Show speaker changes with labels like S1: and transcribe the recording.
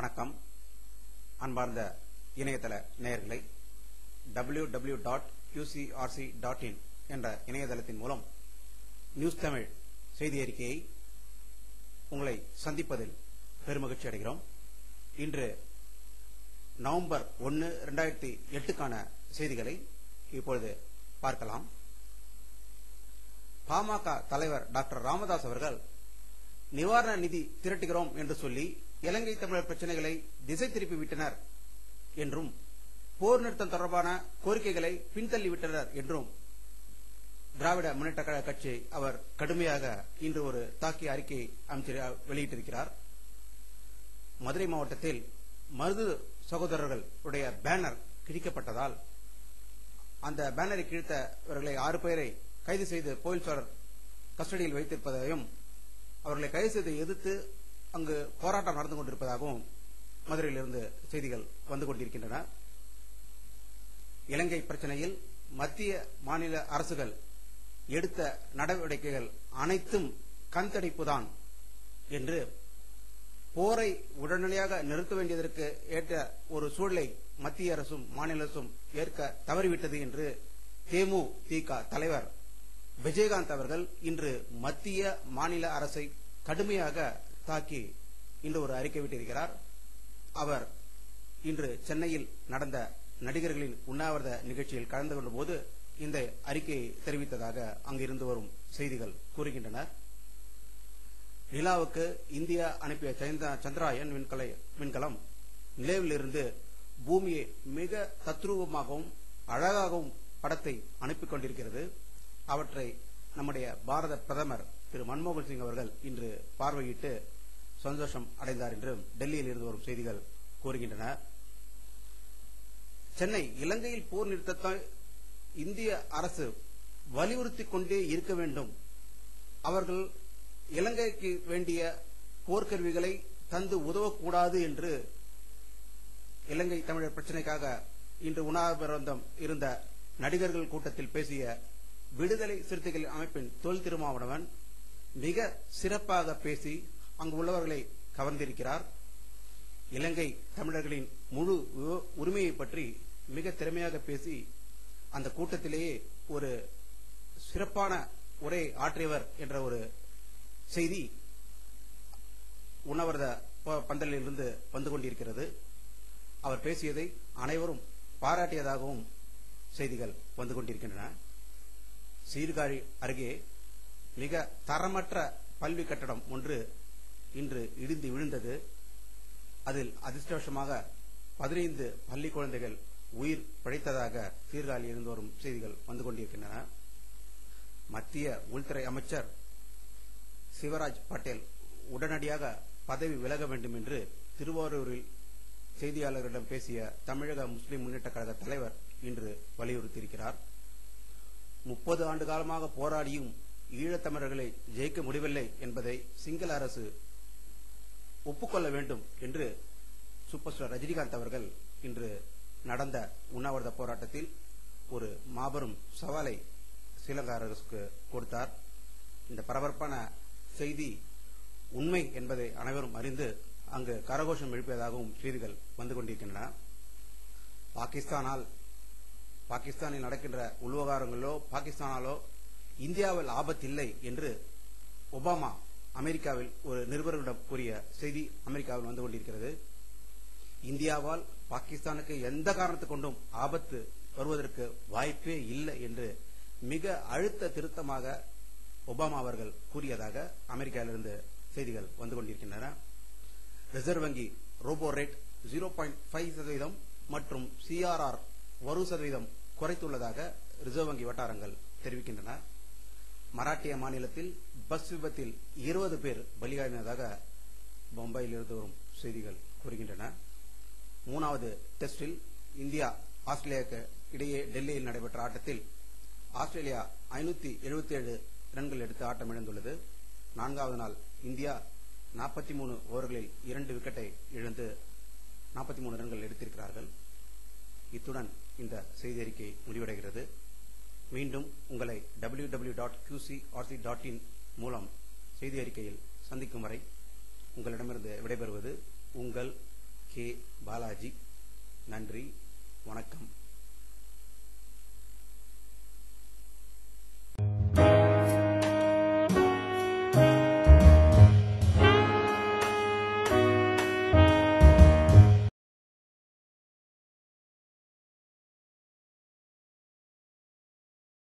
S1: வணக்கம். அன்பார்ந்த இணையதள நேயர்களை W W dot QCRC dot in என்ற இணையதளத்தின் மூலம் நியூஸ் தமிழ் செய்தி அறிக்கையை உங்களை சந்திப்பதில் பெருமகிழ்ச்சி அடைகிறோம். இன்று நவம்பர் ஒன்று ரெண்டாயிரத்தி எட்டுக்கான செய்திகளை இப்பொழுது பார்க்கலாம். பாமக தலைவர் டாக்டர் ராமதாஸ் அவர்கள் நிவாரண நிதி திரட்டுகிறோம் என்று சொல்லி இலங்கை தமிழர் பிரச்சனைகளை திசை திருப்பி விட்டனர் என்றும் போர் நிறுத்தம் தொடர்பான கோரிக்கைகளை பின்தள்ளிவிட்டனர் என்றும் திராவிட முன்னேற்ற கழக கட்சி அவர் கடுமையாக இன்று ஒரு தாக்கிய அறிக்கை அமைச்சர் வெளியிட்டிருக்கிறார். மதுரை மாவட்டத்தில் மருது சகோதரர்கள் உடைய பேனர் கிழிக்கப்பட்டதால் அந்த பேனரை கிழித்தவர்களை ஆறு பேரை கைது செய்து போலீசார் கஸ்டடியில் வைத்திருப்பதையும் அவர்களை கைது செய்து எதிர்த்து அங்கு போராட்டம் நடந்து கொண்டிருப்பதாகவும் மதுரையிலிருந்து செய்திகள் வந்து கொண்டிருக்கின்றன. இலங்கை பிரச்சனையில் மத்திய மாநில அரசுகள் எடுத்த நடவடிக்கைகள் அனைத்தும் கண்தடிப்புதான் என்று போரை உடனடியாக நிறுத்த வேண்டியதற்கு ஏற்ற ஒரு சூழலை மத்திய அரசும் மாநில அரசும் ஏற்க தவறிவிட்டது என்று தேமுதிக தலைவர் விஜயகாந்த் அவர்கள் இன்று மத்திய மாநில அரசை கடுமையாக தாக்கி இன்று ஒரு அறிக்கை விட்டிருக்கிறார். அவர் இன்று சென்னையில் நடந்த நடிகர்களின் உண்ணாவிரத நிகழ்ச்சியில் கலந்து கொண்ட போது இந்த அறிக்கையை தெரிவித்ததாக அங்கிருந்து வரும் செய்திகள் கூறுகின்றன. நிலாவுக்கு இந்தியா அனுப்பிய சந்திராயன் விண்கலை விண்கலம் நிலவிலிருந்து பூமியை மிக தத்ரூபமாகவும் அழகாகவும் படத்தை அனுப்பி கொண்டிருக்கிறது. அவற்றை நம்முடைய பாரத பிரதமர் திரு மன்மோகன் சிங் அவர்கள் இன்று பார்வையிட்டு சந்தோஷம் அடைந்தார் என்று டெல்லியில் இருந்து வரும் செய்திகள் கூறுகின்றன. சென்னை இலங்கையில் போர் நிறுத்தத்தை இந்திய அரசு வலியுறுத்தி கொண்டே இருக்க வேண்டும். அவர்கள் இலங்கைக்கு வேண்டிய போர்க்கருவிகளை தந்து உதவக்கூடாது என்று இலங்கை தமிழர் பிரச்சினைக்காக இன்று உண்ணாவிரதம் இருந்த நடிகர்கள் கூட்டத்தில் பேசிய விடுதலை சிறுத்தைகள் அமைப்பின் தொல் திருமாவளவன் மிக சிறப்பாக பேசி அங்கு உள்ளவர்களை கவர்ந்திருக்கிறார். இலங்கை தமிழர்களின் முழு உரிமையை பற்றி மிக திறமையாக பேசி அந்த கூட்டத்திலேயே ஒரு சிறப்பான உரை ஆற்றியவர் என்ற ஒரு செய்தி உணவரத பந்தலிலிருந்து வந்து கொண்டிருக்கிறது. அவர் பேசியதை அனைவரும் பாராட்டியதாகவும் செய்திகள் வந்து கொண்டிருக்கின்றன. சீர்காழி அருகே மிக தரமற்ற பல்வி கட்டடம் ஒன்று இன்று இடிந்து விழுந்தது. அதில் அதிர்ஷ்டவசமாக பதினைந்து பள்ளி குழந்தைகள் உயிர் பிழைத்ததாக சீர்காழியில் இருந்து வரும் செய்திகள் வந்து கொண்டிருக்கின்றன. மத்திய உள்துறை அமைச்சர் சிவராஜ் பட்டேல் உடனடியாக பதவி விலக வேண்டும் என்று திருவாரூரில் செய்தியாளர்களிடம் பேசிய தமிழக முஸ்லிம் முன்னேற்ற கழக தலைவர் இன்று வலியுறுத்தியிருக்கிறார். முப்பது ஆண்டு காலமாக போராடியும் ஈழத்தமிழர்களை ஜெயிக்க முடியவில்லை என்பதை சிங்கள அரசு ஒப்புக்கொள்ள வேண்டும் என்று சூப்பர் ஸ்டார் ரஜினிகாந்த் அவர்கள் இன்று நடந்த உண்ணாவிரத போராட்டத்தில் ஒரு மாபெரும் சவாலை ஸ்ரீலங்கா அரசுக்கு கொடுத்தார். இந்த பரபரப்பான செய்தி உண்மை என்பதை அனைவரும் அறிந்து அங்கு கரகோஷம் எழுப்பியதாகவும் செய்திகள் வந்து கொண்டிருக்கின்றன. பாகிஸ்தானால் பாகிஸ்தானில் நடக்கின்ற உள்வகாரங்களோ பாகிஸ்தானாலோ இந்தியாவில் ஆபத்தில்லை என்று ஒபாமா அமெரிக்காவில் ஒரு நிருபர்களிடம் கூறிய செய்தி அமெரிக்காவில் வந்து கொண்டிருக்கிறது. இந்தியாவால் பாகிஸ்தானுக்கு எந்த காரணத்தை கொண்டும் ஆபத்து வருவதற்கு வாய்ப்பே இல்லை என்று மிக அழுத்த திருத்தமாக ஒபாமா அவர்கள் கூறியதாக அமெரிக்காவிலிருந்து செய்திகள் வந்து கொண்டிருக்கின்றன. ரிசர்வ் வங்கி repo rate zero point five சதவீதம் மற்றும் சிஆர்ஆர் ஒரு சதவீதம் குறைத்துள்ளதாக ரிசர்வ் வங்கி வட்டாரங்கள் தெரிவிக்கின்றன. மராட்டிய மாநிலத்தில் பஸ் விபத்தில் இருபது பேர் பலியாடினதாக பம்பாயில் இருந்து வரும் செய்திகள் கூறுகின்றன. மூணாவது டெஸ்டில் இந்தியா ஆஸ்திரேலியாவுக்கு இடையே டெல்லியில் நடைபெற்ற ஆட்டத்தில் ஆஸ்திரேலியா ஐநூத்தி எழுபத்தி ஏழு ரன்கள் எடுத்து ஆட்டம் இழந்துள்ளது. நான்காவது நாள் இந்தியா நாற்பத்தி மூணு ஓவர்களில் இரண்டு விக்கெட்டை இழந்து நாற்பத்தி மூணு ரன்கள் எடுத்திருக்கிறார்கள். இத்துடன் இந்த செய்தி அறிக்கை முடிவடைகிறது. மீண்டும் உங்களை W W dot QC RC dot in மூலம் செய்தி அறிக்கையில் சந்திக்கும் வரை உங்களிடமிருந்து விடைபெறுவது உங்கள் கே. பாலாஜி. நன்றி. வணக்கம்.